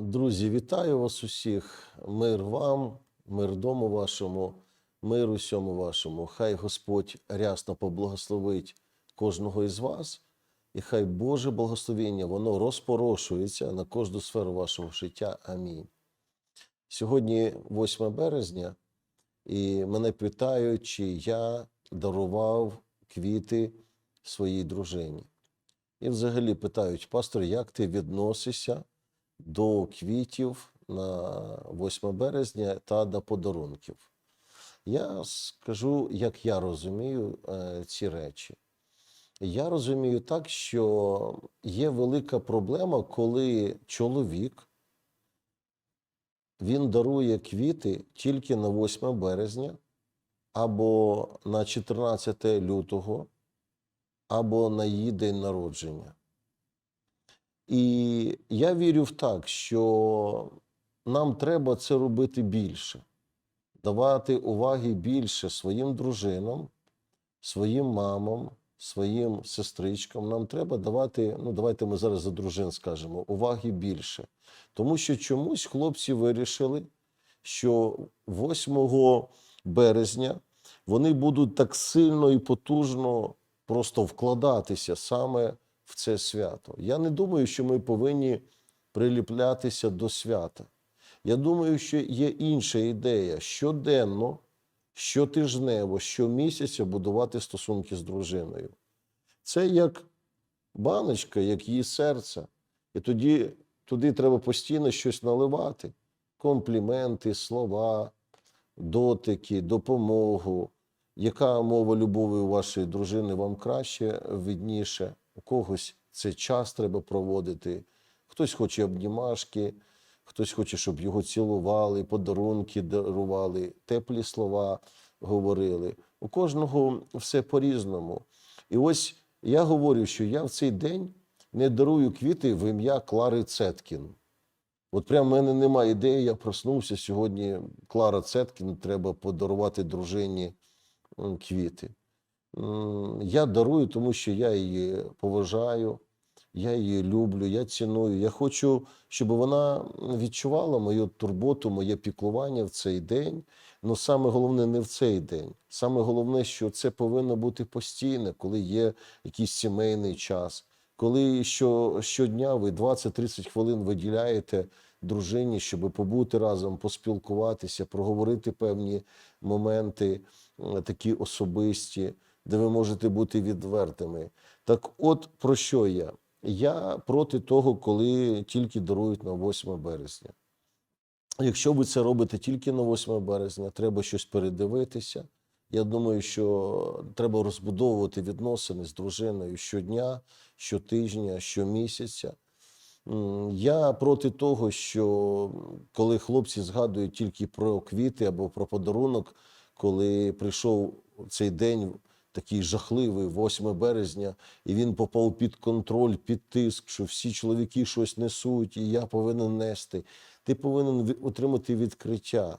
Друзі, вітаю вас усіх. Мир вам, мир дому вашому, мир усьому вашому. Хай Господь рясно поблагословить кожного із вас, і хай Боже благословення воно розпорошується на кожну сферу вашого життя. Амінь. Сьогодні 8 березня, і мене питають, чи я дарував квіти своїй дружині. І взагалі питають, пастор, як ти відносишся до квітів на 8 березня та до подарунків? Я скажу, як я розумію е, ці речі. Я розумію так, що є велика проблема, коли чоловік він дарує квіти тільки на 8 березня, або на 14 лютого, або на її день народження. І я вірю в так, що нам треба це робити більше, давати уваги більше своїм дружинам, своїм мамам, своїм сестричкам. Нам треба давати, ну давайте ми зараз за дружин скажемо, уваги більше. Тому що чомусь хлопці вирішили, що 8 березня вони будуть так сильно і потужно просто вкладатися саме в це свято. Я не думаю, що ми повинні приліплятися до свята. Я думаю, що є інша ідея щоденно, щотижнево, щомісяця будувати стосунки з дружиною. Це як баночка, як її серце. І тоді туди треба постійно щось наливати: компліменти, слова, дотики, допомогу. Яка мова любові у вашої дружини вам краще, видніше? Когось це час треба проводити. Хтось хоче обнімашки, хтось хоче, щоб його цілували, подарунки дарували, теплі слова говорили. У кожного все по-різному. І ось я говорю, що я в цей день не дарую квіти в ім'я Клари Цеткін. От прямо в мене немає ідеї, я проснувся сьогодні. Клара Цеткін, треба подарувати дружині квіти. Я дарую, тому що я її поважаю, я її люблю, я ціную. Я хочу, щоб вона відчувала мою турботу, моє піклування в цей день. Ну саме головне не в цей день. Саме головне, що це повинно бути постійно, коли є якийсь сімейний час, коли що, щодня ви 20-30 хвилин виділяєте дружині, щоб побути разом, поспілкуватися, проговорити певні моменти такі особисті, де ви можете бути відвертими. Так от про що я? Я проти того, коли тільки дарують на 8 березня. Якщо ви це робите тільки на 8 березня, треба щось передивитися. Я думаю, що треба розбудовувати відносини з дружиною щодня, щотижня, щомісяця. Я проти того, що коли хлопці згадують тільки про квіти або про подарунок, коли прийшов цей день такий жахливий, 8 березня, і він попав під контроль, під тиск, що всі чоловіки щось несуть, і я повинен нести. Ти повинен отримати відкриття,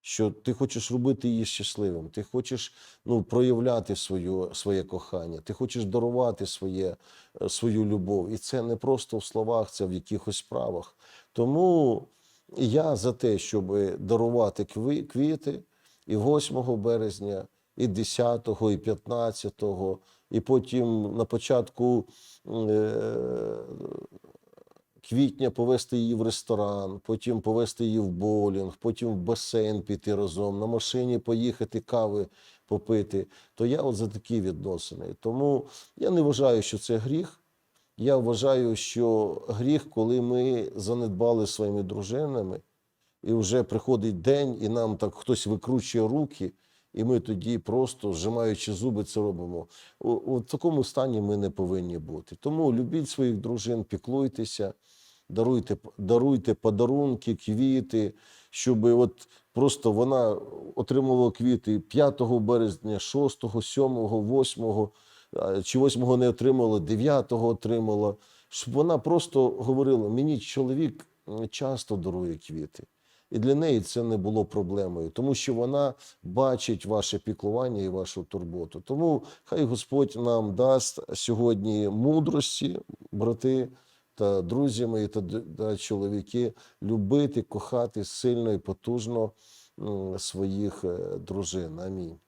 що ти хочеш робити її щасливим, ти хочеш ну, проявляти свою, своє кохання, ти хочеш дарувати своє, е, свою любов. І це не просто в словах, це в якихось справах. Тому я за те, щоб дарувати квіти і 8 березня, і 10-го, і 15-го, і потім на початку е, квітня повести її в ресторан, потім повести її в боулінг, потім в басейн піти разом, на машині поїхати кави попити. То я от за такі відносини. Тому я не вважаю, що це гріх. Я вважаю, що гріх, коли ми занедбали своїми дружинами, і вже приходить день, і нам так хтось викручує руки, і ми тоді просто, зжимаючи зуби, це робимо. У, у такому стані ми не повинні бути. Тому любіть своїх дружин, піклуйтеся, даруйте, даруйте подарунки, квіти, щоб от просто вона отримувала квіти 5 березня, 6, 7, 8, чи 8 не отримала, 9 отримала. Щоб вона просто говорила: мені чоловік часто дарує квіти. І для неї це не було проблемою, тому що вона бачить ваше піклування і вашу турботу. Тому хай Господь нам дасть сьогодні мудрості, брати, та друзі мої та, та чоловіки, любити, кохати сильно і потужно своїх е, дружин. Амінь.